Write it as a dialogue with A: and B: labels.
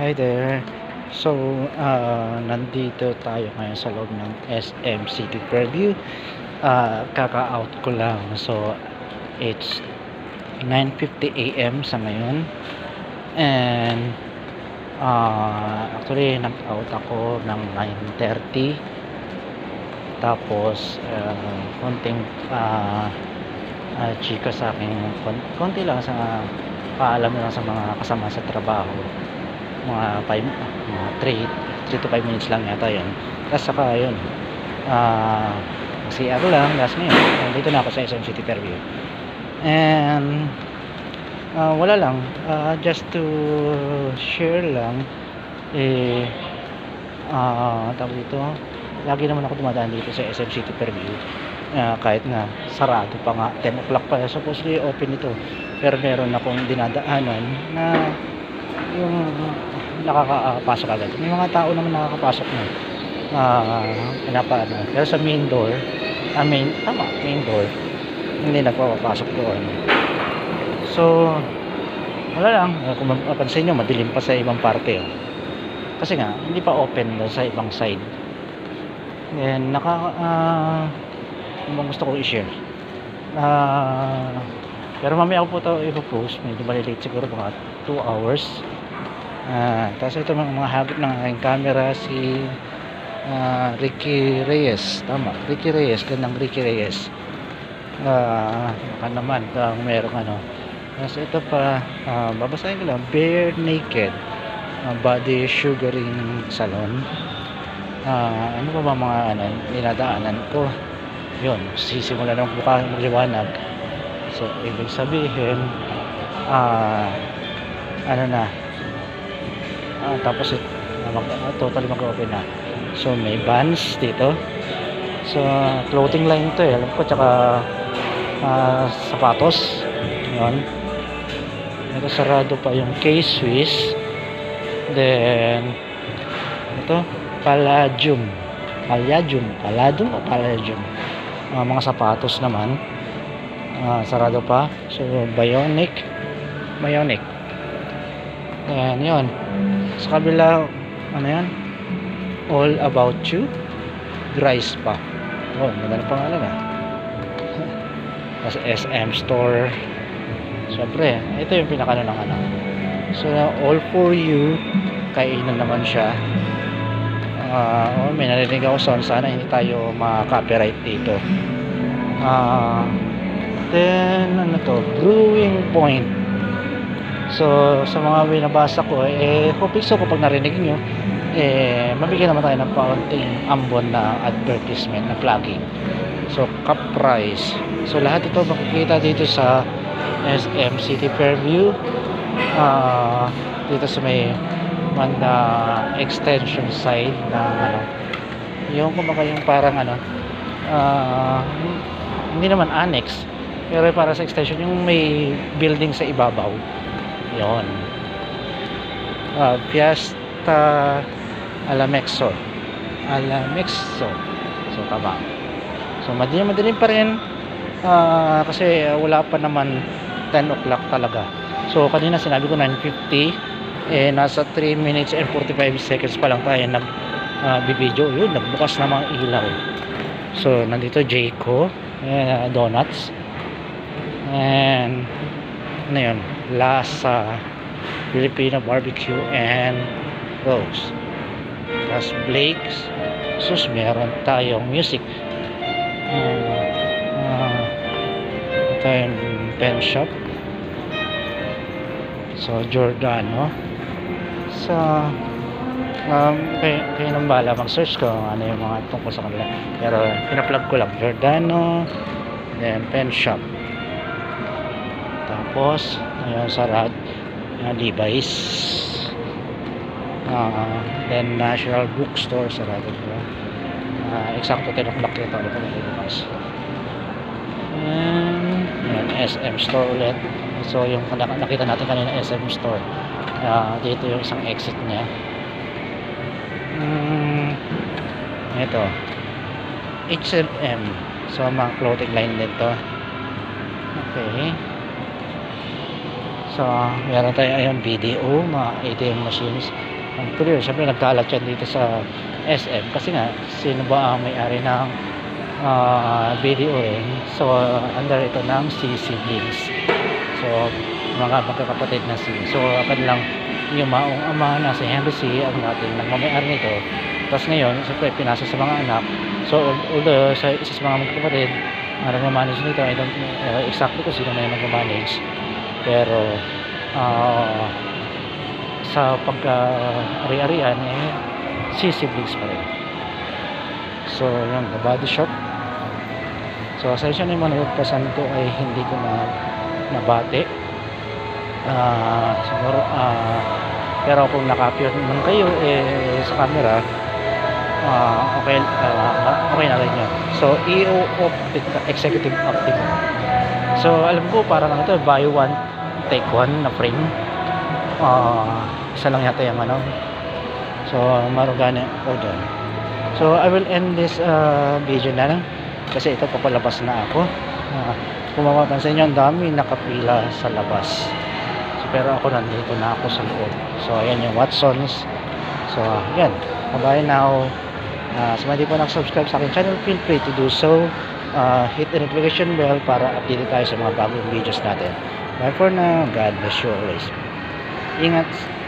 A: Hi there. So, ah, nandito tayo ngayon sa loob ng SM City Fairview. Ah, kaka-out ko lang. So, it's 9:50 AM sa ngayon. And ah, actually nag-out ako ng 9:30. Tapos ah, konting ah, ah, chika sa akin, kon- konti lang sa paalam lang sa mga kasama sa trabaho mga 5 mga 3 3 to 5 minutes lang yata yun. Tapos saka yun ah CR lang last ngayon nandito na ako sa SM City Fairview. And ah, wala lang. Ah, just to share lang eh ah tawag dito lagi naman ako dumadaan dito sa SM City Fairview. Ah, kahit nga sarado pa nga 10 o'clock pa supposedly open ito. Pero meron akong dinadaanan na yung nakakapasok agad. May mga tao naman nakakapasok na. Ah, pinapaano. Pero sa main door, ah, main, tama, main door, hindi nagpapapasok doon. So, wala lang. Ah, Kung mapapansin nyo, madilim pa sa ibang parte. Oh. Kasi nga, hindi pa open doon sa ibang side. Then, naka, ah, bang gusto ko i-share? Ah, pero mamaya ko po ito ipopost. Medyo malilate siguro mga 2 hours. Ah, tapos ito mga, mga habit ng aking camera si ah, Ricky Reyes. Tama, Ricky Reyes. Gandang Ricky Reyes. Baka naman kung merong ano. Tapos ito pa, ah, babasahin ko lang. Bare Naked ah, Body Sugaring Salon. Ah, ano pa ba mga ano, dinadaanan ko? Yun, sisimula ng buka magliwanag. So, ibig sabihin, ah, ano na, ah, tapos ah, mag, ah, totally mag-open na. So, may bands dito. So, clothing line to eh. Alam ko, tsaka ah, sapatos. Yun. Ito sarado pa yung K-Swiss. Then, ito, Palladium. Palladium. Palladium o Palladium? Ah, mga sapatos naman. Ah, sarado pa. So, Bionic. Bionic. Ayan, yun. Sa kabila, ano yan? All About You. Dry Spa. Oh, ganda ng pangalan ah. Tapos SM Store. Siyempre, ito yung pinakano ng ano. So, All For You. Kainan naman siya. Ah, oh, may narinig ako sound. Sana hindi tayo ma-copyright dito. Ah, then, ano to? Brewing Point. So, sa mga binabasa ko, eh, hoping so kapag narinig nyo, eh, mabigyan naman tayo ng paunting ambon na advertisement na plugging. So, cup price. So, lahat ito makikita dito sa SM City Fairview. Ah, dito sa may banda extension side na ano, yung kumbaga yung parang ano, ah, hindi naman annex, pero para sa extension, yung may building sa ibabaw. Yon. Ah, Fiesta Alamexo. Alamexo. So, tama. So, madilim, madilim pa rin. Ah, kasi wala pa naman 10 o'clock talaga. So, kanina sinabi ko 9.50. Eh, nasa 3 minutes and 45 seconds pa lang tayo nag bibidyo. Yun, nagbukas na mga ilaw. So, nandito Jayco. Eh, donuts. And, ano yun? Lasa. Filipino barbecue and Rose. Tapos Blake's. Sus, meron tayong music. Uh, uh, ito yung pen shop. So, Giordano. So, um, kayo, kayo nang bala mag-search ko kung ano yung mga tungkol sa kanila. Pero, pinaplug ko lang. Giordano. Then, pen shop. Tapos, ayun, sarad. Uh, Levi's. Ah, then, National Bookstore. Sarado? Ah, eksakto 10 o'clock ito. Ito na bukas. And, yun, SM store ulit. So, yung nak- nakita natin kanina SM store. Ah, dito yung isang exit niya. Mm, ito. H&M. So, mga clothing line din to. Okay. So, meron tayo ayun BDO, mga ATM machines. Ang tuloy, syempre nagkalat yan dito sa SM kasi nga, sino ba ang may-ari ng ah, BDO eh. So, under ito ng CC Links. So, mga magkakapatid na si. So, akan lang yung maong ama na si Henry C. ang dating nagmamayari nito. Tapos ngayon, siyempre, pinasa sa mga anak. So, although sa isa sa mga magkakapatid, ang nagmamanage nito, I don't uh, exactly kung sino na yung nagmamanage. Pero, ah, sa pagka-ari-arian, eh, si siblings pa rin. So, yun, the body shop. So, na yung mga nagpasan ko ay hindi ko na nabate. Ah, siguro, ah, pero kung naka-appear naman kayo eh, sa camera, ah, okay, ah, okay na rin yun. So, EO Optic, Executive Optic. So, alam ko, parang ano to, buy one, take one na frame. Ah, isa lang yata yung ano. So, marugana o doon. So, I will end this uh, video na lang. Kasi ito, papalabas na ako. Ah, kung mapapansin nyo, ang dami nakapila sa labas. So, pero ako nandito na ako sa loob. So, ayan yung Watsons. So, ayan. Bye now. Uh, sa mga di po nakasubscribe sa akin channel, feel free to do so. Uh, hit the notification bell para update tayo sa mga bagong videos natin. Bye for now. God bless you always. Ingat.